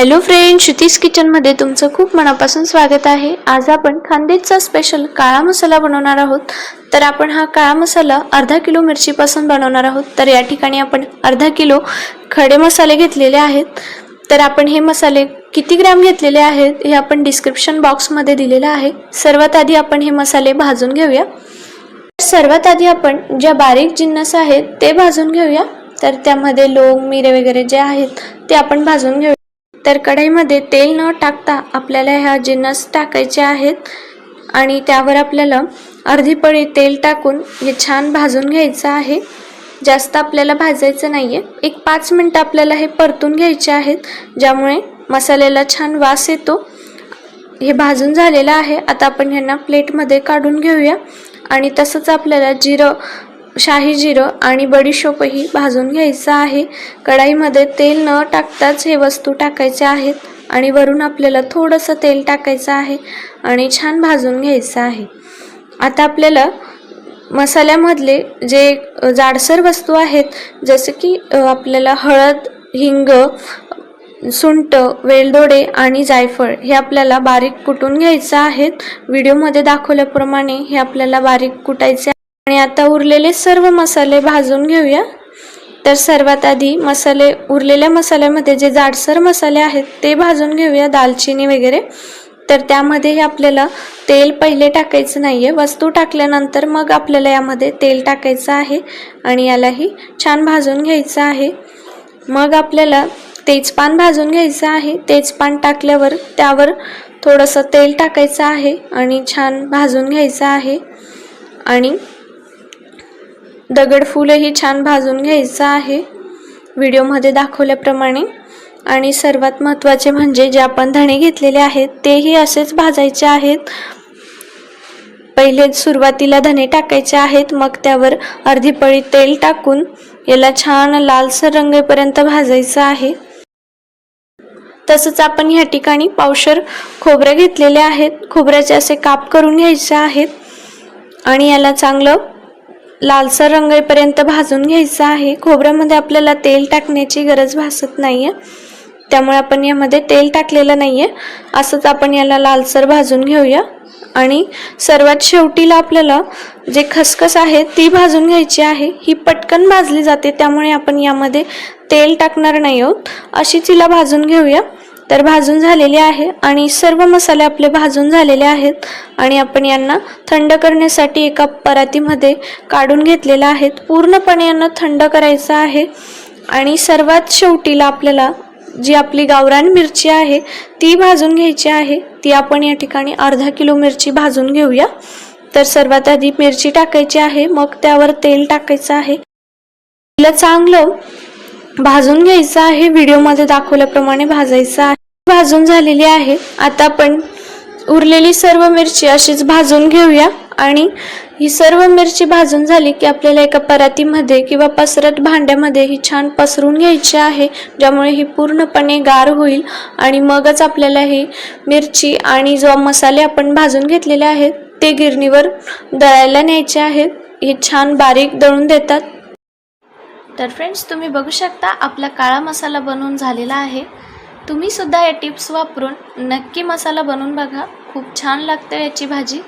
Hello friend Shruti's किचनमध्ये तुमचं खूप मनापासून स्वागत आहे. आज आपण खांदेचा स्पेशल काळा मसाला बनवणार आहोत. तर आपण हा काळा मसाला अर्धा किलो मिरचीपासून बनवणार आहोत. तर या ठिकाणी आपण अर्धा किलो खडे मसाले घेतलेले आहेत. तर आपण हे मसाले किती ग्रॅम घेतलेले आहेत हे आपण डिस्क्रिप्शन बॉक्समध्ये दिलेलं आहे. सर्वात आधी आपण हे मसाले भाजून घेऊया. सर्वात आधी आपण ज्या बारीक जिन्नस आहेत ते भाजून घेऊया. तर त्यामध्ये लोंग मिरे वगैरे जे आहेत ते आपण भाजून घेऊया तर कढईमध्ये तेल न टाकता आपल्याला ह्या जिन्नस टाकायचे आहेत आणि त्यावर आपल्याला अर्धी पळी तेल टाकून हे छान भाजून घ्यायचं आहे. जास्त आपल्याला भाजायचं नाही आहे एक पाच मिनटं आपल्याला हे परतून घ्यायचे आहेत ज्यामुळे मसाल्याला छान वास येतो. हे भाजून झालेलं आहे. आता आपण ह्यांना प्लेटमध्ये काढून घेऊया. आणि तसंच आपल्याला जिरं शाही जिरं आणि बडीशोपही भाजून घ्यायचं आहे. कढाईमध्ये तेल न टाकताच हे वस्तू टाकायचे आहेत आणि वरून आपल्याला थोडंसं तेल टाकायचं आहे आणि छान भाजून घ्यायचं आहे. आता आपल्याला मसाल्यामधले जे जाडसर वस्तू आहेत जसं की आपल्याला हळद हिंग सुंट वेलदोडे आणि जायफळ हे आपल्याला बारीक कुटून घ्यायचं आहेत. व्हिडिओमध्ये दाखवल्याप्रमाणे हे आपल्याला बारीक कुटायचे आता उरलेले सर्व मसाले भाजून घेऊया. तर सर्वात आधी मसाले उरलेल्या मसाल्यामध्ये जे जाडसर मसाले आहेत ते भाजून घेऊया दालचिनी वगैरे. तर त्यामध्येही आपल्याला तेल पहिले टाकायचं नाही आहे वस्तू टाकल्यानंतर मग आपल्याला यामध्ये तेल टाकायचं आहे आणि यालाही छान भाजून घ्यायचं आहे. मग आपल्याला तेजपान भाजून घ्यायचं आहे. तेजपान टाकल्यावर त्यावर थोडंसं तेल टाकायचं आहे आणि छान भाजून घ्यायचं आहे. आणि दगडफूलही छान भाजून घ्यायचं आहे. व्हिडिओमध्ये दाखवल्याप्रमाणे. आणि सर्वात महत्त्वाचे म्हणजे जे आपण धणे घेतलेले आहेत तेही असेच भाजायचे आहेत. पहिले सुरुवातीला धने टाकायचे आहेत मग त्यावर अर्धी पळी तेल टाकून याला छान लालसर रंगेपर्यंत भाजायचं आहे. तसंच आपण ह्या ठिकाणी पावशर खोबरं घेतलेले आहेत खोबऱ्याचे असे काप करून घ्यायचे आहेत. आणि याला चांगलं लालसर रंगईपर्यंत भाजून घ्यायचं आहे. खोबऱ्यामध्ये आपल्याला तेल टाकण्याची गरज भासत नाही आहे त्यामुळे आपण यामध्ये तेल टाकलेलं नाही आहे असंच आपण याला लालसर भाजून घेऊया. आणि सर्वात शेवटीला आपल्याला जे खसखस आहे ती भाजून घ्यायची आहे. ही पटकन भाजली जाते त्यामुळे आपण यामध्ये तेल टाकणार नाही आहोत. अशी तिला भाजून घेऊया. तर भाजून झालेली आहे आणि सर्व मसाले आपले भाजून झालेले आहेत आणि आपण यांना थंड करण्यासाठी एका परातीमध्ये काढून घेतलेलं आहेत पूर्णपणे यांना थंड करायचं आहे आणि सर्वात शेवटीला आपल्याला जी आपली गावरान मिरची आहे ती भाजून घ्यायची आहे. ती आपण या ठिकाणी अर्धा किलो मिरची भाजून घेऊया. तर सर्वात आधी मिरची टाकायची आहे मग त्यावर तेल टाकायचं आहे. तिला चांगलं भाजून घ्यायचं आहे व्हिडिओमध्ये दाखवल्याप्रमाणे भाजायचं आहे. भाजून झालेली आहे. आता आपण उरलेली सर्व मिरची अशीच भाजून घेऊया. आणि ही सर्व मिरची भाजून झाली की आपल्याला एका परातीमध्ये किंवा पसरट भांड्यामध्ये ही छान पसरून घ्यायची आहे. ज्यामुळे ही पूर्णपणे गार होईल. आणि मगच आपल्याला ही मिरची आणि जो मसाले आपण भाजून घेतलेले आहेत ते गिरणीवर दळायला न्यायचे आहेत. हे छान बारीक दळून देतात. तर फ्रेंड्स तुम्ही बघू शकता आपला काळा मसाला बनवून झालेला आहे. तुम्ही सुद्धा या टिप्स वापरून नक्की मसाला बनवून बघा. खूप छान लागतं याची भाजी.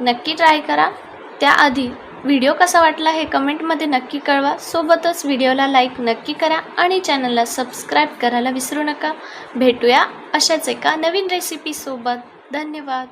नक्की ट्राय करा. त्याआधी व्हिडिओ कसा वाटला हे कमेंटमध्ये नक्की कळवा. सोबतच व्हिडिओला लाईक नक्की करा आणि चॅनलला सबस्क्राईब करायला विसरू नका. भेटूया अशाच एका नवीन रेसिपीसोबत धन्यवाद.